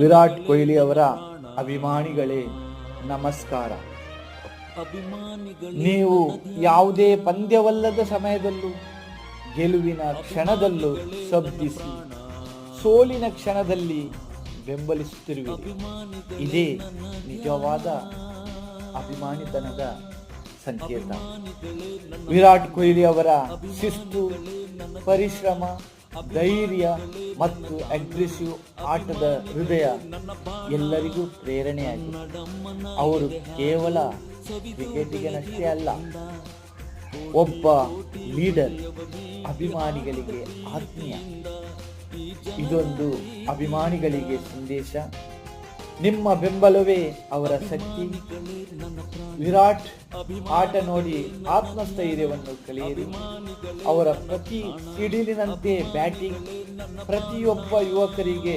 ವಿರಾಟ್ ಕೊಹ್ಲಿ ಅವರ ಅಭಿಮಾನಿಗಳೇ, ನಮಸ್ಕಾರ. ನೀವು ಯಾವುದೇ ಪಂದ್ಯವಲ್ಲದ ಸಮಯದಲ್ಲೂ, ಗೆಲುವಿನ ಕ್ಷಣದಲ್ಲೂ ಶಬ್ದಿಸಿ, ಸೋಲಿನ ಕ್ಷಣದಲ್ಲಿ ಬೆಂಬಲಿಸುತ್ತಿರುವೆ ಇದೇ ನಿಜವಾದ ಅಭಿಮಾನಿತನದ ಸಂಕೇತ. ವಿರಾಟ್ ಕೊಹ್ಲಿ ಅವರ ಶಿಸ್ತು, ಪರಿಶ್ರಮ ಧೈರ್ಯ ಮತ್ತು ಅಗ್ರೆಸಿವ್ ಆಟದ ಹೃದಯ ಎಲ್ಲರಿಗೂ ಪ್ರೇರಣೆಯಾಗಿದೆ. ಅವರು ಕೇವಲ ಕ್ರಿಕೆಟಿಗನಷ್ಟೇ ಅಲ್ಲ, ಒಬ್ಬ ಲೀಡರ್ ಅಭಿಮಾನಿಗಳಿಗೆ ಆತ್ಮೀಯ. ಇದೊಂದು ಅಭಿಮಾನಿಗಳಿಗೆ ಸಂದೇಶ. ನಿಮ್ಮ ಬೆಂಬಲವೇ ಅವರ ಶಕ್ತಿ. ವಿರಾಟ್, ಆಟ ನೋಡಿ ಆತ್ಮಸ್ಥೈರ್ಯವನ್ನು ಕಲಿಯಿರಿ ಅವರ ಪ್ರತಿ ಸಿಡಿಲಿನಂತೆ ಬ್ಯಾಟಿಂಗ್ ಪ್ರತಿಯೊಬ್ಬ ಯುವಕರಿಗೆ